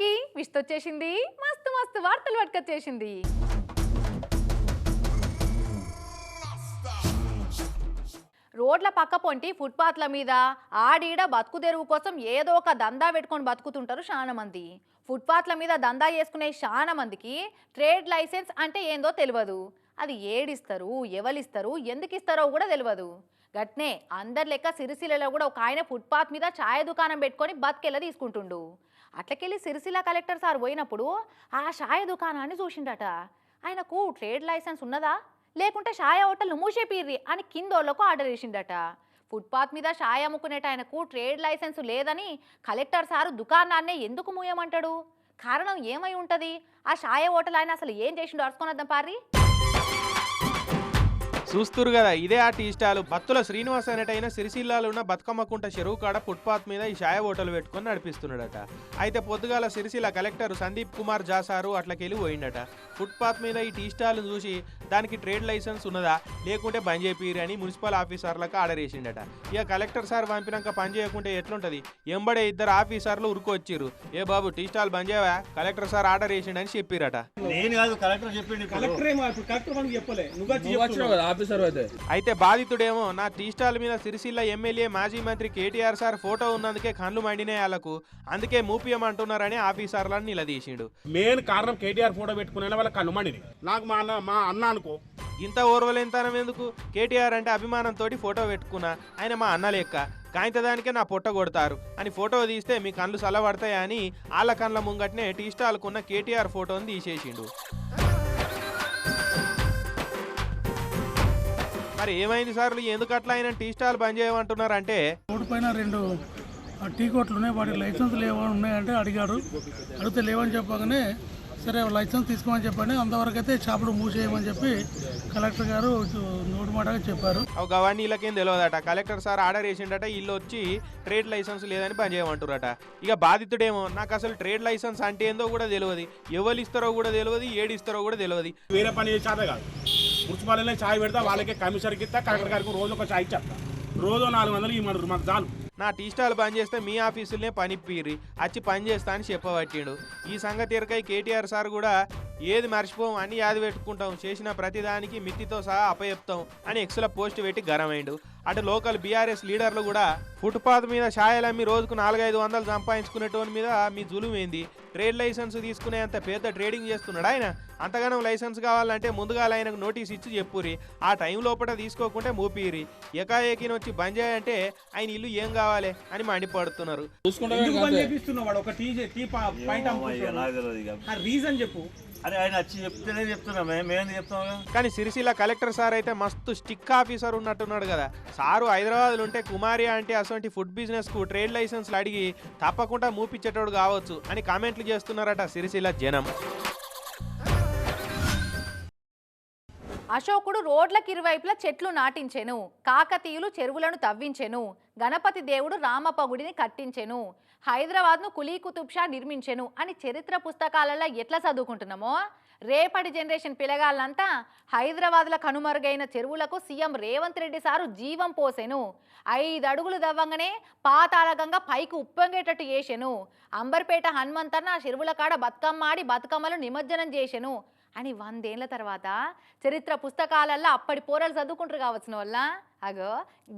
అందరికీ విస్తొచ్చేసింది మస్తు మస్తు వార్తలు పట్టుకొచ్చేసింది. రోడ్ల పక్క పొంటి ఫుట్పాత్ల మీద ఆడీడ బతుకు తెరువు కోసం ఏదో ఒక దందా పెట్టుకొని బతుకుతుంటారు చాలా మంది. ఫుట్పాత్ల మీద దందా చేసుకునే చాలా మందికి ట్రేడ్ లైసెన్స్ అంటే ఏందో తెలియదు. అది ఏడిస్తారు ఎవరిస్తారు ఎందుకు ఇస్తారో కూడా తెలియదు గట్నే అందరి లెక్క సిరిసిల్లలో కూడా ఒక ఆయన ఫుట్పాత్ మీద ఛాయ దుకాణం పెట్టుకొని బతికెళ్ళ తీసుకుంటుండు. అట్లకెళ్ళి సిరిసిల్ల కలెక్టర్ సార్ పోయినప్పుడు ఆ ఛాయ దుకాణాన్ని చూసిండట. ఆయనకు ట్రేడ్ లైసెన్స్ ఉన్నదా? లేకుంటే ఛాయ హోటల్ మూసేపీర్రి అని కిందోళ్ళకు ఆర్డర్ చేసిండట ఫుట్పాత్ మీద ఛాయ్ అమ్ముకునేట ఆయనకు ట్రేడ్ లైసెన్స్ లేదని కలెక్టర్ సారు దుకాణాన్నే ఎందుకు మూయమంటాడు? కారణం ఏమై ఉంటుంది? ఆ ఛాయ హోటల్ ఆయన అసలు ఏం చేసిండో అరుచుకున్నద్దాం పారి చూస్తురు కదా ఇదే ఆ టీ స్టాల్. బత్తుల శ్రీనివాస్ అనేటైన సిరిసిల్లాలో ఉన్న బతుకమ్మకుంట చెరువు కాడ ఫుట్పాత్ మీద ఈ ఛాయ హోటల్ పెట్టుకొని నడిపిస్తున్నాడట. అయితే పొద్దుగాల సిరిసిల్ల కలెక్టర్ సందీప్ కుమార్ జాసారు అట్లకెళ్ళి పోయిండట. ఫుట్పాత్ మీద ఈ టీ స్టాల్ చూసి దానికి ట్రేడ్ లైసెన్స్ ఉన్నదా లేకుంటే బంద్ చేపిరి అని మున్సిపల్ ఆఫీసర్లకు ఆర్డర్ చేసిండట ఇక కలెక్టర్ సార్ పంపినాక పని చేయకుంటే ఎట్లుంటది? ఎంబడే ఇద్దరు ఆఫీసర్లు ఉరుకొచ్చిర్రు. ఏ బాబు టీ స్టాల్ బంద్ చేయవా? కలెక్టర్ సార్ ఆర్డర్ చేసిండని చెప్పిరట. నేను కాదు కలెక్టర్ చెప్పిండు. కలెక్టర్ కలెక్టర్ మనకి చెప్పలే. నువ్వు ఆఫీసర్ అయితే. అయితే బాధితుడేమో. నా టీ స్టాల్ మీద సిరిసిల్ల ఎమ్మెల్యే మాజీ మంత్రి కేటీఆర్ సార్ ఫోటో ఉన్నందుకే కళ్ళు మండినాయి వాళ్ళకు అందుకే మూపియం అంటున్నారని ఆఫీసర్లను నిలదీసిండు. మెయిన్ కారణం కేటీఆర్ ఫోటో పెట్టుకునే వాళ్ళ కనుమండిని నాకు మా అన్న మా అన్న అనుకో. ఇంత ఓర్వలేంతనం ఎందుకు? కేటీఆర్ అంటే అభిమానంతో ఫోటో పెట్టుకున్నా ఆయన మా అన్న లెక్క. కాంతదానికే నా పొట్ట కొడతారు. అని ఫోటో తీస్తే మీ కళ్ళు చల్లబడతాయా అని వాళ్ళ కళ్ళ ముంగట్నే టీ స్టాల్కున్న కేటీఆర్ ఫోటోని తీసేసిండు. మరి ఏమైంది సార్? ఎందుకు అట్లా ఆయన టీ స్టాల్ బంద్ చేయమంటున్నారంటే? రోడ్డు పైన రెండు ఆ టీ కోట్లు ఉన్నాయి. వాటి లైసెన్స్ లేవా ఉన్నాయంటే అడిగాడు అడిగితే లేవని చెప్పగానే సరే లైసెన్స్ తీసుకోమని చెప్పండి. అంతవరకు అయితే షాపులు మూసేయమని చెప్పి కలెక్టర్ గారు నోటి మాటగా చెప్పారు. అవి గవాన్ని వీళ్ళకేం తెలియదట కలెక్టర్ సార్ ఆర్డర్ చేసిండట వీళ్ళు వచ్చి ట్రేడ్ లైసెన్స్ లేదని పని చేయమంటారట ఇక బాధితుడేమో నాకు అసలు ట్రేడ్ లైసెన్స్ అంటే ఏందో కూడా తెలియదు ఎవరు ఇస్తారో కూడా తెలియదు ఏడు ఇస్తారో కూడా తెలియదు వేరే పని చేసేదే కాదు. మున్సిపాలిటీలో ఛాయ్ పెడతా వాళ్ళకే కమిషనర్కి ఇస్తా కలెక్టర్ గారికి రోజు ఒక ఛాయ్ ఇచ్చేస్తా రోజు నాలుగు వందలు ఇవ్వమంటారు మాకు చాలు. నా టీ స్టాల్ బంద్ చేస్తే మీ ఆఫీసులనే పనిపీరి వచ్చి పని చేస్తా అని చెప్పబట్టిండు. ఈ సంగతి ఎరకై కేటీఆర్ సార్ కూడా ఏది మర్చిపోం అన్ని యాది పెట్టుకుంటాం. చేసిన ప్రతిదానికి మిత్తితో సహా అప్పచెప్తాం అని ఎక్స్ల పోస్ట్ పెట్టి గరమైండు. అటు లోకల్ బీఆర్ఎస్ లీడర్లు కూడా ఫుట్పాత్ మీద ఛాయలమ్మి రోజుకు నాలుగైదు వందలు సంపాదించుకునేటోని మీద మీ జులుమేంది. ట్రేడ్ లైసెన్స్ తీసుకునే అంత పెద్ద ట్రేడింగ్ చేస్తున్నాడు ఆయన. అంతగానం లైసెన్స్ కావాలంటే ముందుగా ఆయనకు నోటీస్ ఇచ్చి చెప్పురి ఆ టైం లోపల తీసుకోకుంటే మూపిరి ఎకాఏకిని వచ్చి బంద్ చేయంటే ఆయన ఇల్లు ఏం కావాలి అని మండిపడుతున్నారు. చూసుకుంటా రీజన్ చెప్పు. అరే ఆయన వచ్చి చెప్తేనే మేము చెప్తాం కానీ సిరిసిల్ల కలెక్టర్ సార్ అయితే మస్తు స్టిక్ ఆఫీసర్ ఉన్నట్టున్నాడు కదా. సారు హైదరాబాద్లో ఉంటే కుమారి అంటే అటువంటి ఫుడ్ బిజినెస్కు ట్రేడ్ లైసెన్స్లు అడిగి తప్పకుండా మూపించేటోడు కావచ్చు అని కామెంట్లు చేస్తున్నారట సిరిసిల్ల జనం. అశోకుడు రోడ్లకు ఇరువైపులా చెట్లు నాటించెను కాకతీయులు చెరువులను తవ్వించెను గణపతి దేవుడు రామప్ప గుడిని కట్టించెను హైదరాబాద్ను కులీ కుతుబ్షా నిర్మించెను అని చరిత్ర పుస్తకాలలో ఎట్లా చదువుకుంటున్నామో? రేపటి జనరేషన్ పిల్లగాళ్ళంతా హైదరాబాద్లో కనుమరుగైన చెరువులకు సీఎం రేవంత్ రెడ్డి సారు జీవం పోసెను. ఐదు అడుగులు దవ్వంగానే పాతాళగంగా పైకి ఉప్పొంగేటట్టు చేసెను. అంబర్పేట హనుమంతన్న చెరువుల కాడ బతుకమ్మ ఆడి బతుకమ్మలు నిమజ్జనం చేసెను. అని వందేళ్ళ తర్వాత చరిత్ర పుస్తకాలల్లో అప్పటి పోరలు చదువుకుంటారు కావచ్చిన వల్ల అగో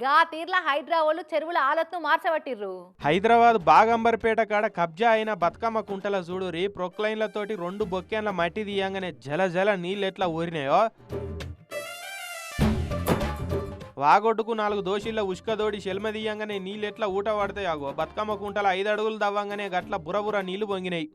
గా తీర్ల హైదరాబాద్ చెరువుల ఆలత్ను మార్చబట్టిర్రు. హైదరాబాద్ బాగంబర్పేట కాడ కబ్జా అయిన బతుకమ్మ కుంటల చూడు రీ ప్రొక్లైన్లతోటి రెండు బొక్కేన్ల మట్టి తీయంగానే జల జల నీళ్ళు ఎట్లా ఊరినాయో? వాగొడ్డుకు నాలుగు దోషిళ్ళ ఉష్కదోడి శెల్మదీయంగానే తీయంగానే నీళ్ళు ఎట్లా ఊట పడతాయి ఆగో బతుకమ్మ కుంటల ఐదు అడుగులు దవ్వంగానే గట్ల బురబుర నీళ్ళు పొంగినాయి.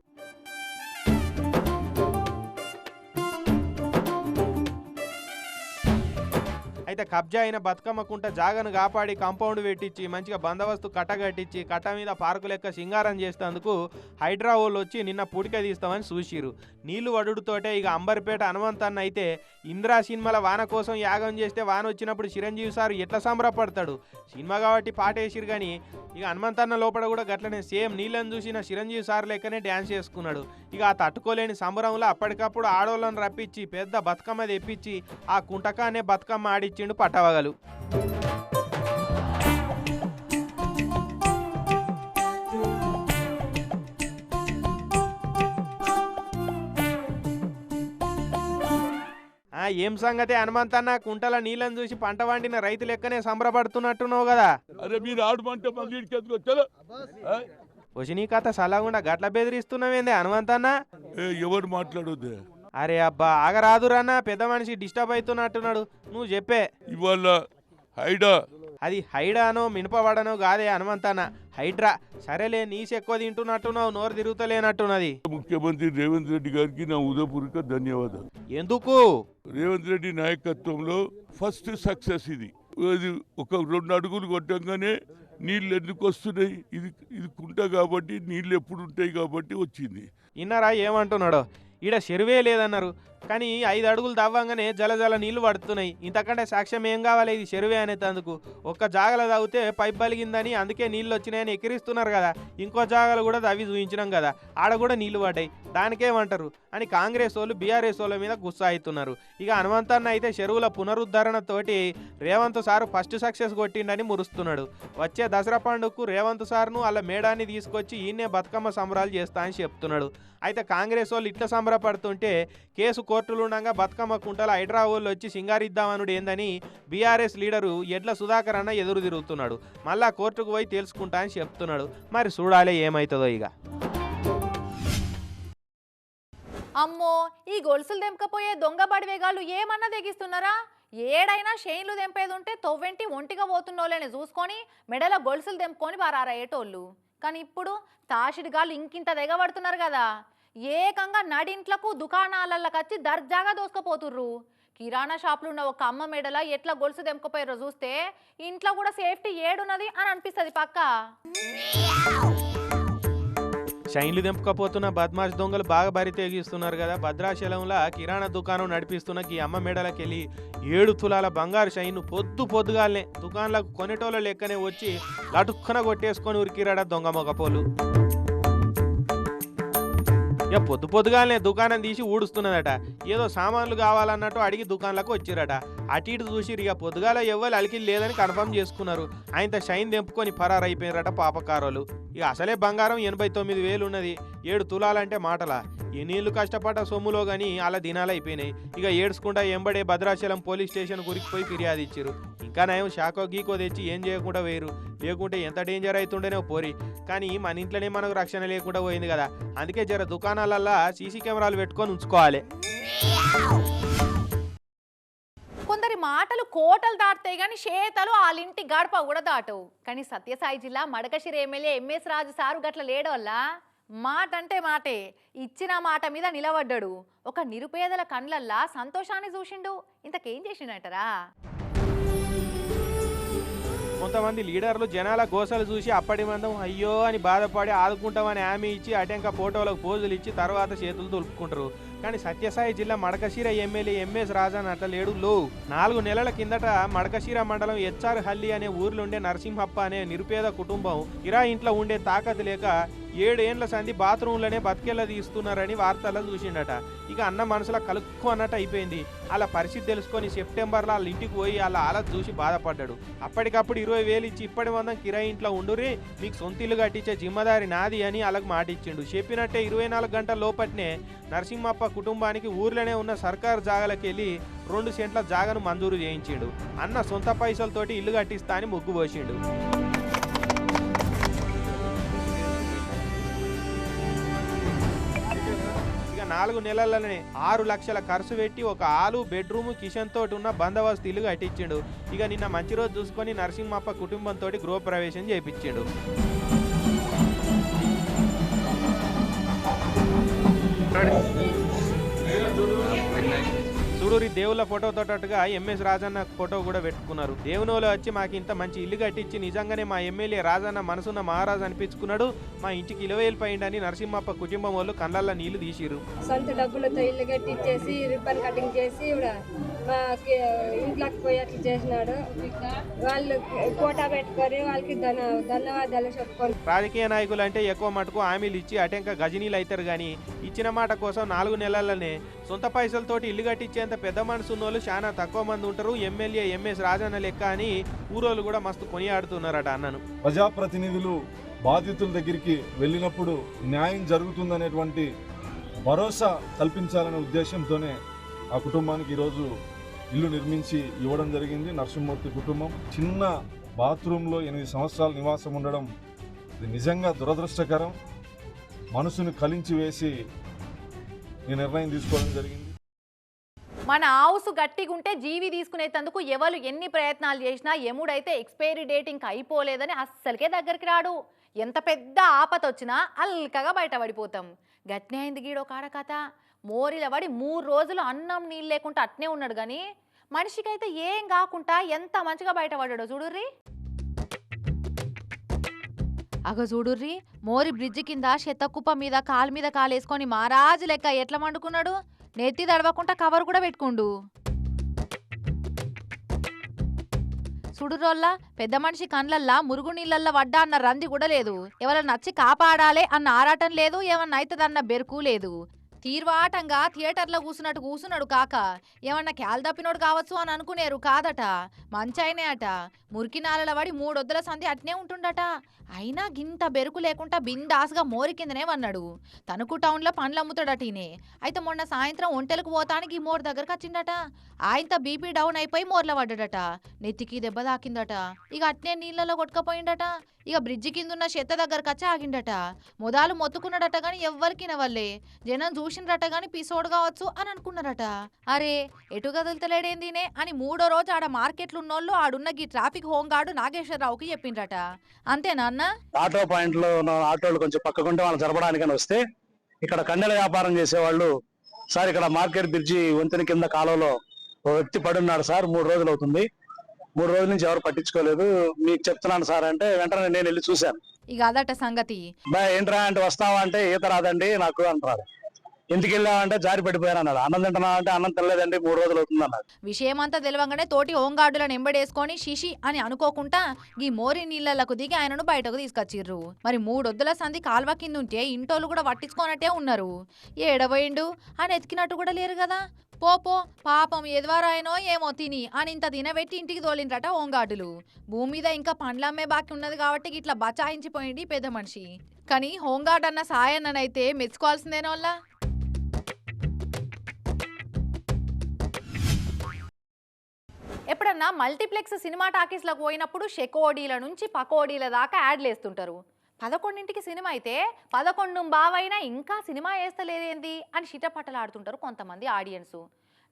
అయితే కబ్జా అయిన బతుకమ్మకుంట జాగను కాపాడి కాంపౌండ్ పెట్టించి మంచిగా బందోబస్తు కట్ట కట్టించి కట్ట మీద పార్కు లెక్క సింగారం చేసేందుకు హైడ్రా వాళ్ళు వచ్చి నిన్న పూడిక తీస్తామని చూసిరు నీళ్ళు వడుడుతోటే ఇక అంబర్పేట హనుమంతన్న అయితే ఇంద్రా సినిమాల వాన కోసం యాగం చేస్తే వాన వచ్చినప్పుడు చిరంజీవి సార్ ఎట్లా సంబరపడతాడు? సినిమా కాబట్టి పాట వేసిరు కానీ ఇక హనుమంతన్న లోపల కూడా గట్లనే సేమ్ నీళ్ళని చూసిన చిరంజీవి సార్ లెక్కనే డ్యాన్స్ చేసుకున్నాడు. ఇక ఆ తట్టుకోలేని సంబరంలో అప్పటికప్పుడు ఆడవాళ్ళని రప్పించి పెద్ద బతుకమ్మ తెప్పించి ఆ కుంటకానే బతుకమ్మ ఆడిచ్చిండు. నిండు పట్టవగలు ఏం సంగతి హనుమంతన్న కుంటల నీళ్ళని చూసి పంట వండిన రైతు లెక్కనే సంబరపడుతున్నట్టున్నావు కదా. వచ్చి నీ కథ సలాగుండా గట్ల బెదిరిస్తున్నావేంది హనుమంతన్న ఎవరు మాట్లాడొద్దు? అరే అబ్బా ఆగరాదురన్న పెద్ద మనిషి డిస్టర్బ్ అవుతున్నట్టున్నాడు. నువ్వు చెప్పే. ఇవాళ హైడా. అది హైడానో మినపవాడనో కాదే హనుమంతన్న. హైడ్రా. సరేలే నీసి ఎక్కువ తింటున్నట్టున్నావు నోరు తిరుగుతలేనట్టున్నది. ముఖ్యమంత్రి రేవంత్ రెడ్డి గారికి నా ఉదయపూర్వక ధన్యవాదాలు. ఎందుకు? రేవంత్ రెడ్డి నాయకత్వంలో ఫస్ట్ సక్సెస్ ఇది. ఇది ఒక రెండు అడుగులు కొట్టంగానే నీళ్ళు ఎందుకు వస్తున్నాయి? ఇది ఇది కుంట కాబట్టి నీళ్ళు ఎప్పుడు ఉంటాయి కాబట్టి వచ్చింది. ఇన్నారా ఏమంటున్నాడో? ఈడ చెరువే లేదన్నారు. కానీ ఐదు అడుగులు తవ్వంగానే జల జల నీళ్ళు పడుతున్నాయి. ఇంతకంటే సాక్ష్యం ఏం కావాలి? ఇది చెరువే అనేటందుకు. ఒక్క జాగల తవ్వితే పైప్ బలిగిందని అందుకే నీళ్ళు వచ్చినాయని ఎక్కిరిస్తున్నారు కదా. ఇంకో జాగలు కూడా తవ్వి చూపించినాం కదా. ఆడ కూడా నీళ్ళు పడ్డాయి. దానికేమంటారు? అని కాంగ్రెస్ వాళ్ళు బీఆర్ఎస్ వాళ్ళ మీద గుస్సా అవుతున్నారు. ఇక హనుమంతన్న అయితే చెరువుల పునరుద్ధరణతోటి రేవంత్ సారు ఫస్ట్ సక్సెస్ కొట్టిండని మురుస్తున్నాడు. వచ్చే దసరా పండుగకు రేవంత్ సార్ను వాళ్ళ మేడాన్ని తీసుకొచ్చి ఈయనే బతుకమ్మ సంబరాలు చేస్తా అని చెప్తున్నాడు. అయితే కాంగ్రెస్ వాళ్ళు ఇట్లా సంబరపడుతుంటే కేసు కోర్టులు ఉండగా బతుకమ్మ కుంటల హైదరాబాద్ వచ్చి సింగారిద్దామనుడు ఏందని బీఆర్ఎస్ లీడరు ఎడ్ల సుధాకర్ అన్న ఎదురు తిరుగుతున్నాడు. మళ్ళా కోర్టుకు పోయి తెలుసుకుంటా అని చెప్తున్నాడు. మరి చూడాలి ఏమవుతుందో ఇక అమ్మో ఈ గొలుసులు తెంపకపోయే దొంగ బడివేగాళ్ళు ఏమన్నా తెగిస్తున్నారా? ఏడైనా షైన్లు తెంపేది ఉంటే తొవ్వెంటి ఒంటిగా పోతున్నోళ్ళని చూసుకొని మెడల గొలుసులు తెంపుకొని వారారయ్యేటోళ్ళు కానీ ఇప్పుడు తాషిడిగాళ్ళు ఇంకింత తెగబడుతున్నారు కదా. ఏకంగా నడింట్లకు దుకాణాలకు వచ్చి దర్జాగా దోసుకపోతుర్రు. కిరాణా షాపులు ఉన్న ఒక అమ్మ మెడల ఎట్లా గొలుసు తెంపకపోయారో చూస్తే ఇంట్లో కూడా సేఫ్టీ ఏడున్నది అని అనిపిస్తుంది పక్క. షైన్లు దింపకపోతున్న బద్మాష్ దొంగలు బాగా బరి తెగిస్తున్నారు కదా. భద్రాచలంలో కిరాణా దుకాణం నడిపిస్తున్న ఈ అమ్మ మేడలకి వెళ్ళి ఏడు తులాల బంగారు షైన్ పొద్దు పొద్దుగాలనే దుకాణాలకు కొనేటోళ్ళ లెక్కనే వచ్చి లటుక్కన కొట్టేసుకొని ఉరికిరాడ దొంగ మొగపోలు. ఇక పొద్దు పొద్దుగానే దుకాణం తీసి ఊడుస్తున్నదట. ఏదో సామాన్లు కావాలన్నట్టు అడిగి దుకాణాలకు వచ్చిరట అటు ఇటు చూసి ఇక. పొద్దుగాల ఎవ్వరు అలికి లేదని కన్ఫర్మ్ చేసుకున్నారు. ఆయన షైన్ తెంపుకొని పరారైపోయినారట పాపకారోలు. ఇక అసలే బంగారం ఎనభై తొమ్మిది వేలు ఉన్నది ఏడు తులాలంటే మాటలా. ఎన్నేళ్ళు కష్టపడ్డ సొమ్ములో కానీ అలా దినాలు అయిపోయినాయి. ఇక ఏడ్చుకుంటా ఎంబడే భద్రాచలం పోలీస్ స్టేషన్ గురికిపోయి ఫిర్యాదు ఇచ్చారు ఇంకా నయం షాకో గీకో తెచ్చి ఏం చేయకుండా వేరు లేకుంటే ఎంత డేంజర్ అవుతుండేనో పోరి. కానీ మన ఇంట్లోనే మనకు రక్షణ లేకుండా పోయింది కదా. అందుకే జర దుకాణాలల్లా సీసీ కెమెరాలు పెట్టుకొని ఉంచుకోవాలి. మాటలు కోటలు దాటుతాయి కానీ చేతలు వాళ్ళ ఇంటి గడప కూడా దాటవు. కానీ సత్యసాయి జిల్లా Madakasira MLA MS Raju sir గట్ల లేడవల్ల మాట అంటే మాటే. ఇచ్చిన మాట మీద నిలబడ్డాడు. ఒక నిరుపేదల కండ్లల్లా సంతోషాన్ని చూసిండు. ఇంతకేం చేసిండటరా? కొంతమంది లీడర్లు జనాల గోసలు చూసి అప్పటి మందం అయ్యో అని బాధపడి ఆదుకుంటామని హామీ ఇచ్చి అటెంక ఫోటోలకు పోజులు ఇచ్చి తర్వాత చేతులు దులుపుకుంటారు. కానీ సత్యసాయి జిల్లా మడకశీర ఎమ్మెల్యే ఎంఎస్ రాజన్ అట్లా లేడు లో. నాలుగు నెలల కిందట మడకశీర మండలం హెచ్ఆర్ హల్లి అనే ఊర్లుండే నరసింహప్ప అనే నిరుపేద కుటుంబం. ఇరా ఇంట్లో ఉండే తాకత్ లేక ఏడేండ్ల సంధి బాత్రూంలోనే బతికేలా తీస్తున్నారని వార్తల్లో చూసిండట. ఇక అన్న మనసులో కలుక్కు అన్నట్టు అయిపోయింది. అలా పరిస్థితి తెలుసుకొని సెప్టెంబర్లో వాళ్ళ ఇంటికి పోయి వాళ్ళ ఆలత చూసి బాధపడ్డాడు. అప్పటికప్పుడు ఇరవై వేలు ఇచ్చి ఇప్పటి మందం కిరాయి ఇంట్లో ఉండురి మీకు సొంత ఇల్లు కట్టించే జిమ్మదారి నాది అని అలాగ మాట ఇచ్చిండు. చెప్పినట్టే ఇరవై నాలుగు గంటల లోపట్నే నరసింహప్ప కుటుంబానికి ఊర్లోనే ఉన్న సర్కారు జాగలకు వెళ్ళి రెండు సెంట్ల జాగను మంజూరు చేయించిండు. అన్న సొంత పైసలతోటి ఇల్లు కట్టిస్తా అని ముగ్గు పోసిండు. నాలుగు నెలలనే ఆరు లక్షల ఖర్చు పెట్టి ఒక ఆలు బెడ్రూమ్ కిషన్ తోటి ఉన్న బందోబస్తు ఇల్లు కట్టించిండు. ఇక నిన్న మంచి రోజు చూసుకొని నరసింహప్ప కుటుంబంతో గృహప్రవేశం చేయించిండు చూడూరి దేవుళ్ళ ఫోటోతో పాటుగా ఎంఎస్ రాజన్న ఫోటో కూడా పెట్టుకున్నారు. దేవునిలో వచ్చి మాకు ఇంత మంచి ఇల్లు కట్టించి నిజంగానే మా ఎమ్మెల్యే రాజన్న మనసున్న మహారాజు అనిపించుకున్నాడు. మా ఇంటికి ఇలవేలు పోయిండని నరసింహప్ప కుటుంబం వాళ్ళు కళ్ళల్లో నీళ్ళు తీసిరు సొంత డబ్బులతో ఇల్లు కట్టించేసి రిబ్బన్ కటింగ్ చేసి ఇంట్లోకి పోయి అట్లా చేసినాడు. వాళ్ళు కోటా పెట్టుకొని వాళ్ళకి ధన ధన్యవాదాలు చెప్పుకొని రాజకీయ నాయకులు అంటే ఎక్కువ మటుకు హామీలు ఇచ్చి అటెంక గజనీలు అవుతారు కానీ ఇచ్చిన మాట కోసం నాలుగు నెలలనే సొంత పైసలతోటి ఇల్లు కట్టించేంత పెద్ద మనసు ఉన్నోళ్ళు చాలా తక్కువ మంది ఉంటారు. ఎమ్మెల్యే ఎంఎస్ రాజన్న లెక్క అని ఊరోళ్ళు కూడా మస్తు కొనియాడుతున్నారట అన్నను. ప్రజాప్రతినిధులు బాధితుల దగ్గరికి వెళ్ళినప్పుడు న్యాయం జరుగుతుందనేటువంటి భరోసా కల్పించాలనే ఉద్దేశంతోనే ఆ కుటుంబానికి ఈరోజు ఇల్లు నిర్మించి ఇవ్వడం జరిగింది. నరసింహమూర్తి కుటుంబం చిన్న బాత్రూంలో ఎనిమిది సంవత్సరాల నివాసం ఉండడం ఇది నిజంగా దురదృష్టకరం. మనసుని కలించి వేసి ఈ నిర్ణయం తీసుకోవడం జరిగింది. మన హౌస్ గట్టిగుంటే జీవి తీసుకునేటందుకు ఎవరు ఎన్ని ప్రయత్నాలు చేసినా ఎముడైతే ఎక్స్పైరీ డేట్ ఇంకా అయిపోలేదని అస్సలకే దగ్గరికి రాడు. ఎంత పెద్ద ఆపత వచ్చినా అల్కగా బయటపడిపోతాం. గట్నే అయింది గీడో కాడ కథ మోరిల పడి మూడు రోజులు అన్నం నీళ్ళు లేకుండా అట్నే ఉన్నాడు కానీ మనిషికైతే ఏం కాకుండా ఎంత మంచిగా బయటపడ్డాడో చూడుర్రీ. అగ చూడుర్రి మోరి బ్రిడ్జి కింద శతకుప్ప మీద కాలు మీద కాలేసుకొని మహారాజు లెక్క ఎట్లా మండుకున్నాడు? నెత్తి తడవకుండా కవర్ కూడా పెట్టుకుండు. సుడురోల్లా పెద్ద మనిషి కండ్లల్లా మురుగు నీళ్ళల్లో వడ్డా అన్న రంది కూడా లేదు. ఎవరైనా నచ్చి కాపాడాలే అన్న ఆరాటం లేదు ఏమన్నా అవుతుందన్న బెరుకు లేదు. తీర్వాటంగా థియేటర్లో కూసున్నట్టు కూసున్నాడు కాక ఏమన్నా క్యాల్ తప్పినోడు కావచ్చు అని అనుకునేరు కాదట. మంచి అయినాయట మురికి నాలల పడి మూడొద్దుల సంధి అట్నే ఉంటుండట. అయినా గింత బెరుకు లేకుండా బిందాస్గా మోరి కిందనే వన్నాడు తణుకు టౌన్లో పండ్లు అమ్ముతాడట ఈయనే. అయితే మొన్న సాయంత్రం ఒంటెలకు పోతానికి ఈ మోర్ దగ్గరకు వచ్చిండట ఆయనత బీపీ డౌన్ అయిపోయి మోర్ల పడ్డాడట. నెత్తికి దెబ్బ తాకిందట. ఇక అట్నే నీళ్ళలో కొట్టుకపోయిండట ఇక బ్రిడ్జి కింద ఉన్న చెత్త దగ్గరకు వచ్చి ఆగిండట మొదాలు మొత్తుకున్నాడట గాని ఎవ్వరికి నవ్వలే జనం చూసిండ్రట గాని పిసోడు కావచ్చు అని అనుకున్నారట. అరే ఎటు కదులుతలేడేందినే అని మూడో రోజు ఆడ మార్కెట్లు ఉన్నోళ్ళు ఆడున్న గీ ట్రాఫిక్ హోంగార్డు నాగేశ్వరరావుకి చెప్పిండ్రట. అంతేనా అన్న ఆటో పాయింట్లో ఉన్న ఆటోలు కొంచెం పక్కకుంటే వాళ్ళు జరపడానికని వస్తే ఇక్కడ కండెల వ్యాపారం చేసేవాళ్ళు సార్ ఇక్కడ మార్కెట్ బ్రిడ్జి వంతెన కింద కాలువలో ఓ వ్యక్తి పడి ఉన్నాడు సార్ మూడు రోజులు అవుతుంది. మూడు రోజుల నుంచి ఎవరు పట్టించుకోలేదు. మీకు చెప్తున్నాను సార్ అంటే వెంటనే నేను వెళ్ళి చూశాను. ఇక అదట సంగతి. బా ఏంట్రా అంటే వస్తావా అంటే ఈత రాదండి నాకు అంటారు ఎందుకు వెళ్ళావంటే జారి పడిపోయాను అన్నాడు. అన్నం తింటున్నా అంటే అన్నం తినలేదండి మూడు రోజులు అవుతుంది అన్నాడు. విషయమంతా తెలియంగానే తోటి హోంగార్డులను ఎంబడేసుకొని శిషి అని అనుకోకుండా ఈ మోరి నీళ్ళకు దిగి ఆయనను బయటకు తీసుకొచ్చిర్రు. మరి మూడొద్దుల సంధి కాల్వ కింద ఉంటే ఇంటోళ్ళు కూడా పట్టించుకోనట్టే ఉన్నారు. ఏడబోయిండు అని ఎతికినట్టు కూడా లేరు కదా. పోపో పాపం ఎదువారాయనో ఏమో తిని అని ఇంత తినబెట్టి ఇంటికి తోలిండ్రట హోంగార్డులు భూమి మీద ఇంకా పండ్లమ్మే బాకి ఉన్నది కాబట్టి ఇట్లా బచాయించిపోయింది పెద్ద మనిషి. కానీ హోంగార్డ్ అన్న సాయన్ననైతే మెచ్చుకోవాల్సిందేనోళ్ళ? ఎప్పుడన్నా మల్టీప్లెక్స్ సినిమా టాకీస్లకు పోయినప్పుడు షెకోడీల నుంచి పకోడీల దాకా యాడ్లు వేస్తుంటారు పదకొండింటికి సినిమా అయితే పదకొండు బావైనా ఇంకా సినిమా వేస్తలేదేంది అని చిటపట్టలు ఆడుతుంటారు కొంతమంది ఆడియన్స్.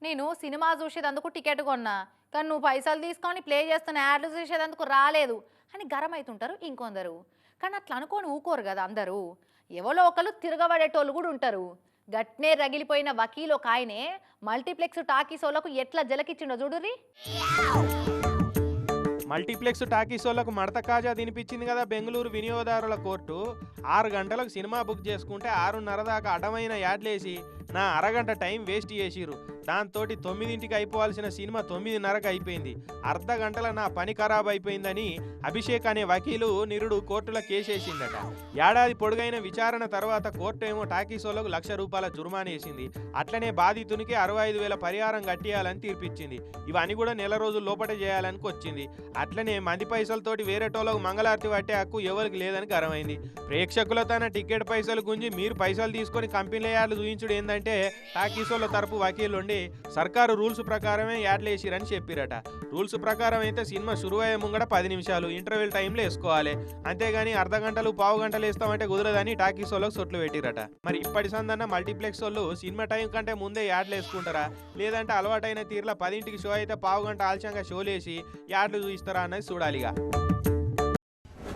నేను సినిమా చూసేదందుకు టికెట్ కొన్నా కానీ నువ్వు పైసలు తీసుకొని ప్లే చేస్తున్న యాడ్లు చూసేదందుకు రాలేదు అని గరం అవుతుంటారు ఇంకొందరు. కానీ అట్లా అనుకొని ఊకోరు కదా అందరూ. ఎవరో ఒకరు తిరగబడేటోళ్ళు కూడా ఉంటారు. గట్నే రగిలిపోయిన వకీల్ ఒక ఆయనే మల్టీప్లెక్స్ టాకీసోలకు ఎట్లా జలకిచ్చిండో చూడుర్రి. మల్టీప్లెక్స్ టాకీసోలకు మడత కాజా తినిపించింది కదా బెంగళూరు వినియోగదారుల కోర్టు. ఆరు గంటలకు సినిమా బుక్ చేసుకుంటే ఆరున్నర దాకా అడమైన యాడ్లేసి నా అరగంట టైం వేస్ట్ చేసిరు దాంతో తొమ్మిదింటికి అయిపోవాల్సిన సినిమా తొమ్మిదిన్నరకు అయిపోయింది. అర్ధ గంటల నా పని ఖరాబ్ అయిపోయిందని అభిషేక్ అనే వకీలు నిరుడు కోర్టులో కేసేసిందట. ఏడాది పొడుగైన విచారణ తర్వాత కోర్టు ఏమో టాకీసోలకు లక్ష రూపాయల జుర్మానా వేసింది. అట్లనే బాధితునికి అరవై ఐదు వేల పరిహారం కట్టియాలని తీర్పిచ్చింది. ఇవన్నీ కూడా నెల రోజుల లోపటే చేయాలని వచ్చింది అట్లనే మంది పైసలతోటి వేరేటోళ్ళకు మంగళారతి పట్టే హక్కు ఎవరికి లేదని గరమైంది ప్రేక్షకుల తన టికెట్ పైసలు గుంజి మీరు పైసలు తీసుకొని కంపెనీ యాడ్లు చూయించుడు ఏంటంటే టాకీసోళ్ళ తరపు వకీలు ఉండి సర్కారు రూల్స్ ప్రకారమే యాడ్లు వేసిరని చెప్పిరట. రూల్స్ ప్రకారం అయితే సినిమా శురువయ్యే ముంగడ పది నిమిషాలు ఇంటర్వెల్ టైంలో వేసుకోవాలి. అంతేగాని అర్ధ గంటలు పావు గంటలు వేస్తామంటే కుదరదని టాకీస్ వాళ్ళకి సొట్లు పెట్టిరట. మరి ఇప్పటి సందన్న మల్టీప్లెక్స్ వాళ్ళు సినిమా టైం కంటే ముందే యాడ్లు వేసుకుంటారా? లేదంటే అలవాటైన తీరులో పదింటికి షో అయితే పావు గంట ఆలస్యంగా షోలు వేసి యాడ్లు చూపిస్తారా అన్నది చూడాలిగా.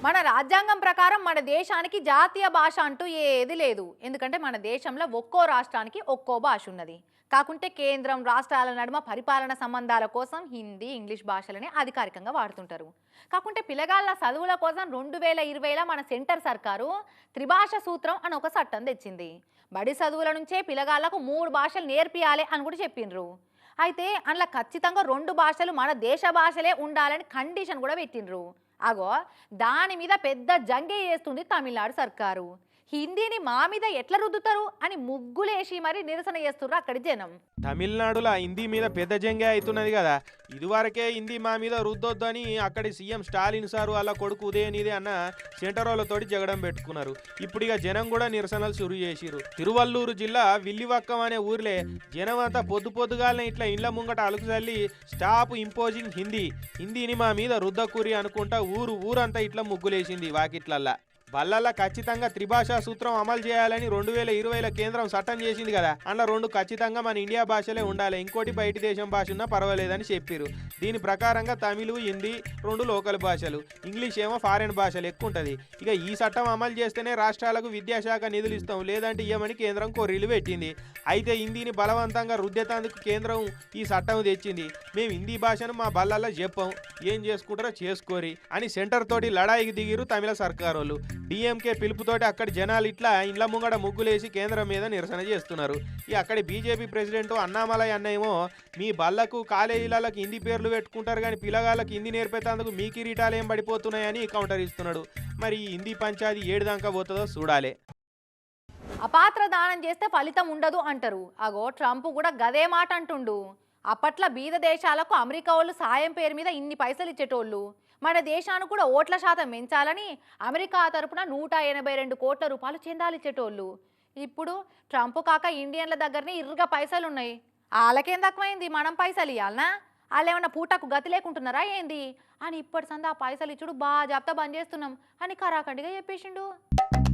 మన రాజ్యాంగం ప్రకారం మన దేశానికి జాతీయ భాష అంటూ ఏది లేదు. ఎందుకంటే మన దేశంలో ఒక్కో రాష్ట్రానికి ఒక్కో భాష ఉన్నది. కాకుంటే కేంద్రం రాష్ట్రాల నడుమ పరిపాలన సంబంధాల కోసం హిందీ ఇంగ్లీష్ భాషలని అధికారికంగా వాడుతుంటారు. కాకుంటే పిల్లగాళ్ళ చదువుల కోసం రెండు వేల ఇరవైలో మన సెంటర్ సర్కారు త్రిభాష సూత్రం అని ఒక చట్టం తెచ్చింది. బడి చదువుల నుంచే పిల్లగాళ్ళకు మూడు భాషలు నేర్పియాలి అని కూడా చెప్పిండ్రు. అయితే అందులో ఖచ్చితంగా రెండు భాషలు మన దేశ భాషలే ఉండాలని కండిషన్ కూడా పెట్టిండ్రు. అగో దాని మీద పెద్ద జంగే చేస్తుంది తమిళనాడు సర్కారు. హిందీని మా మీద ఎట్లా రుద్దుతారు అని ముగ్గులేసి మరి నిరసన చేస్తున్నారు అక్కడి జనం. తమిళనాడులో హిందీ మీద పెద్ద జంగే అవుతున్నది కదా ఇదివరకే హిందీ మా మీద రుద్దొద్దు అని అక్కడి సీఎం స్టాలిన్ సారు అలా కొడుకు ఉదయనిదే అన్న సెంటరోలతోటి జగడం పెట్టుకున్నారు. ఇప్పుడు ఇక జనం కూడా నిరసనలు షురు చేసిరు తిరువల్లూరు జిల్లా విల్లివక్కం అనే ఊర్లే జనం అంతా పొద్దు పొద్దుగాలనే ఇట్లా ఇండ్ల ముంగట అలుకు చల్లి స్టాప్ ఇంపోజింగ్ హిందీ హిందీని మా మీద రుద్దకూరి అనుకుంటా ఊరు ఊరంతా ఇట్లా ముగ్గులేసింది వాకిట్లల్లా. బల్లల్లా ఖచ్చితంగా త్రిభాషా సూత్రం అమలు చేయాలని రెండు వేల ఇరవైలో కేంద్రం చట్టం చేసింది కదా. అందులో రెండు ఖచ్చితంగా మన ఇండియా భాషలే ఉండాలి. ఇంకోటి బయటి దేశం భాష ఉన్నా పర్వాలేదని చెప్పారు దీని ప్రకారంగా తమిళ హిందీ రెండు లోకల్ భాషలు. ఇంగ్లీష్ ఏమో ఫారెన్ భాషలు ఎక్కువ ఉంటుంది. ఇక ఈ చట్టం అమలు చేస్తేనే రాష్ట్రాలకు విద్యాశాఖ నిధులు ఇస్తాం లేదంటే ఇవ్వమని కేంద్రం కొర్రీలు పెట్టింది. అయితే హిందీని బలవంతంగా రుద్దెతందుకు కేంద్రం ఈ చట్టం తెచ్చింది. మేము హిందీ భాషను మా బల్లల్లో చెప్పాం ఏం చేసుకుంటారో చేసుకోరి అని సెంటర్ తోటి లడాయికి దిగిరు తమిళ సర్కారోళ్ళు. డిఎంకే పిలుపుతోటి అక్కడి జనాలు ఇట్లా ఇండ్ల ముంగడ ముగ్గులేసి కేంద్రం మీద నిరసన చేస్తున్నారు. ఈ అక్కడి బీజేపీ ప్రెసిడెంట్ అన్నామలై అన్న ఏమో మీ బళ్ళకు కాలేజీలకు హిందీ పేర్లు పెట్టుకుంటారు కానీ పిల్లగాళ్ళకి హిందీ నేర్పేటందుకు మీ కిరీటాలు ఏం పడిపోతున్నాయని కౌంటర్ ఇస్తున్నాడు. మరి ఈ హిందీ పంచాయతీ ఏడు దాకా పోతుందో చూడాలి. అపాత్ర దానం చేస్తే ఫలితం ఉండదు అంటారు. అగో ట్రంప్ కూడా గదే మాట అంటుండు. అప్పట్లో బీద దేశాలకు అమెరికా వాళ్ళు సాయం పేరు మీద ఇన్ని పైసలు ఇచ్చేటోళ్ళు. మన దేశాన్ని కూడా ఓట్ల శాతం పెంచాలని అమెరికా తరపున నూట ఎనభై రెండు కోట్ల రూపాయలు చెందాలిచ్చేటోళ్ళు ఇప్పుడు ట్రంప్ కాక ఇండియన్ల దగ్గరనే ఇరుగా పైసలు ఉన్నాయి. వాళ్ళకేం తక్కువైంది? మనం పైసలు ఇవ్వాలనా వాళ్ళు ఏమన్నా పూటకు గతి లేకుంటున్నారా ఏంది? అని ఇప్పటి సందా పైసలు ఇచ్చుడు బాగా జాబితా బంద్ చేస్తున్నాం అని కరాఖండిగా చెప్పేసిండు.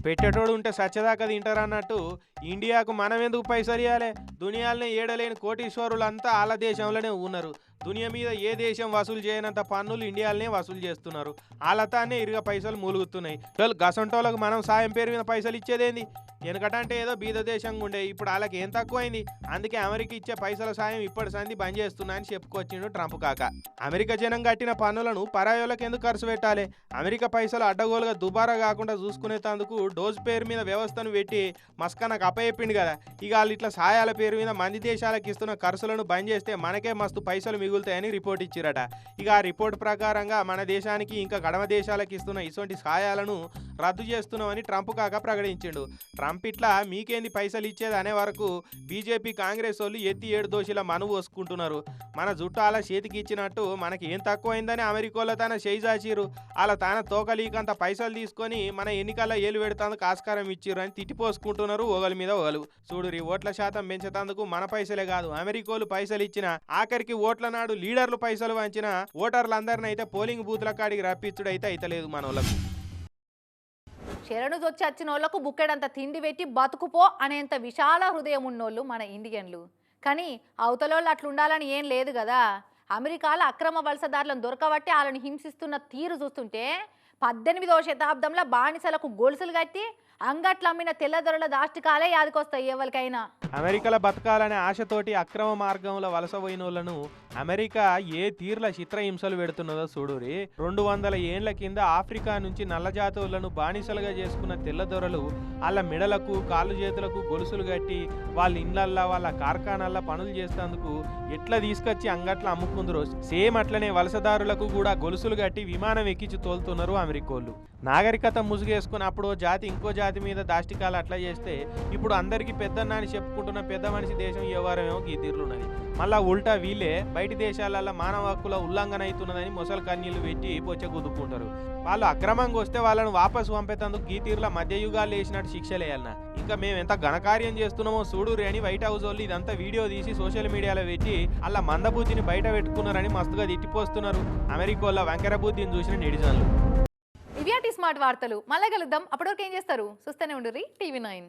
పెట్టేటోడు ఉంటే సచ్చదాకా తింటారు అన్నట్టు ఇండియాకు మనం ఎందుకు పైసలు ఇవ్వాలి దునియాలనే ఏడలేని కోటీశ్వరులంతా వాళ్ళ దేశంలోనే ఉన్నారు. దునియా మీద ఏ దేశం వసూలు చేయనంత పన్నులు ఇండియాలనే వసూలు చేస్తున్నారు. వాళ్ళతానే ఇరుగ పైసలు మూలుగుతున్నాయి. చల్ గసంటోళ్ళకు మనం సాయం పేరు మీద పైసలు ఇచ్చేదేంది? వెనకటంటే ఏదో బీద దేశంగా ఉండే ఇప్పుడు వాళ్ళకి ఏం తక్కువైంది? అందుకే అమెరికా ఇచ్చే పైసల సాయం ఇప్పటి సంది బంద్ చేస్తున్నా అని చెప్పుకొచ్చిండు ట్రంప్ కాక. అమెరికా జనం కట్టిన పన్నులను పరాయోళ్ళకి ఎందుకు ఖర్చు పెట్టాలి? అమెరికా పైసలు అడ్డగోలుగా దుబారా కాకుండా చూసుకునేందుకు డోజ్ పేరు మీద వ్యవస్థను పెట్టి మస్కానకు అప్పచెప్పిండు కదా. ఇక వాళ్ళు ఇట్లా సాయాల పేరు మీద మంది దేశాలకు ఇస్తున్న ఖర్చులను బంద్ చేస్తే మనకే మస్తు పైసలు మిగులుతాయని రిపోర్ట్ ఇచ్చిరట. ఇక ఆ రిపోర్ట్ ప్రకారంగా మన దేశానికి ఇంకా గడమ దేశాలకు ఇస్తున్న ఇటువంటి సాయాలను రద్దు చేస్తున్నామని ట్రంప్ కాక ప్రకటించిండు. ట్రంప్ ఇట్లా మీకేంది పైసలు ఇచ్చేది అనే వరకు బీజేపీ కాంగ్రెస్ వాళ్ళు ఎత్తి ఏడు దోషుల మనువు వసుకుంటున్నారు మన జుట్టు అలా చేతికి ఇచ్చినట్టు మనకి ఏం తక్కువైందని అమెరికాలో తన చేయి చాచిరు అలా తన తోకలీకంత పైసలు తీసుకొని మన ఎన్నికల్లో ఏలు పెడతాందుకు ఆస్కారం ఇచ్చిర్రు అని తిట్టిపోసుకుంటున్నారు ఓగల మీద ఓగలు. చూడు ఓట్ల శాతం పెంచేతందుకు మన పైసలే కాదు. అమెరికోలు పైసలు ఇచ్చిన ఆఖరికి ఓట్ల నాడు లీడర్లు పైసలు వంచిన ఓటర్లందరినీ అయితే పోలింగ్ బూత్ల కాడికి రప్పించుడు అయితే అయితలేదు మన వాళ్ళకు శరణు వచ్చి వచ్చిన వాళ్ళకు బుక్కెడంత తిండి పెట్టి బతుకుపో అనేంత విశాల హృదయం ఉన్నోళ్ళు మన ఇండియన్లు. కానీ అవతలోళ్ళు అట్లుండాలని ఏం లేదు కదా అమెరికాలో అక్రమ వలసదారులను దొరకబట్టి వాళ్ళని హింసిస్తున్న తీరు చూస్తుంటే పద్దెనిమిదవ శతాబ్దంలో బానిసలకు గొలుసులు కట్టి అంగట్లు అమ్మిన తెల్లదొరల దాష్టికాలే యాదికొస్తాయి ఎవరికైనా. అమెరికాలో బతకాలనే ఆశతోటి అక్రమ మార్గంలో వలస పోయిన వాళ్ళను అమెరికా ఏ తీర్ల చిత్రహింసలు పెడుతున్నదో చూడురి. రెండు వందల ఏండ్ల కింద ఆఫ్రికా నుంచి నల్లజాతువులను బానిసలుగా చేసుకున్న తెల్లదొరలు వాళ్ళ మెడలకు కాళ్ళు చేతులకు గొలుసులు కట్టి వాళ్ళ ఇండ్లల్లా వాళ్ళ కార్ఖానాల్లో పనులు చేసేందుకు ఎట్లా తీసుకొచ్చి అంగట్లో అమ్ముకుందరో. సేమ్ అట్లనే వలసదారులకు కూడా గొలుసులు కట్టి విమానం ఎక్కించి తోలుతున్నారు అమెరికోళ్ళు నాగరికత ముసుగేసుకుని అప్పుడు ఓ జాతి ఇంకో జాతి మీద దాష్టికాలు అట్లా చేస్తే ఇప్పుడు అందరికీ పెద్దన్న అని చెప్పుకుంటున్న పెద్ద మనిషి దేశం వ్యవహారమేమో ఈ తీరులున్నది మళ్ళా ఉల్టా వీళ్ళే బయటి దేశాలలో మానవ హక్కుల ఉల్లంఘన అవుతున్నదని ముసలి కన్నీళ్ళు పెట్టి పొచ్చ కుదుకుంటారు వాళ్ళు అక్రమంగా వస్తే వాళ్ళను వాపసు పంపేతందుకు ఈ తీరుల మధ్యయుగాలు వేసినట్టు శిక్షలేయాలన్న ఇంకా మేము ఎంత ఘనకార్యం చేస్తున్నామో చూడురి అని వైట్ హౌస్ వాళ్ళు ఇదంతా వీడియో తీసి సోషల్ మీడియాలో పెట్టి అలా మందబుద్ధిని బయట పెట్టుకున్నారని మస్తుగా తిట్టిపోస్తున్నారు. అమెరికోళ్ళ వెంకరబుద్ధిని చూసిన నెటిజన్లు. స్మార్ట్ వార్తలు. మళ్ళీ కలుద్దాం. అప్పటివరకు ఏం చేస్తారు? చూస్తూనే ఉండరు టీవీ నైన్.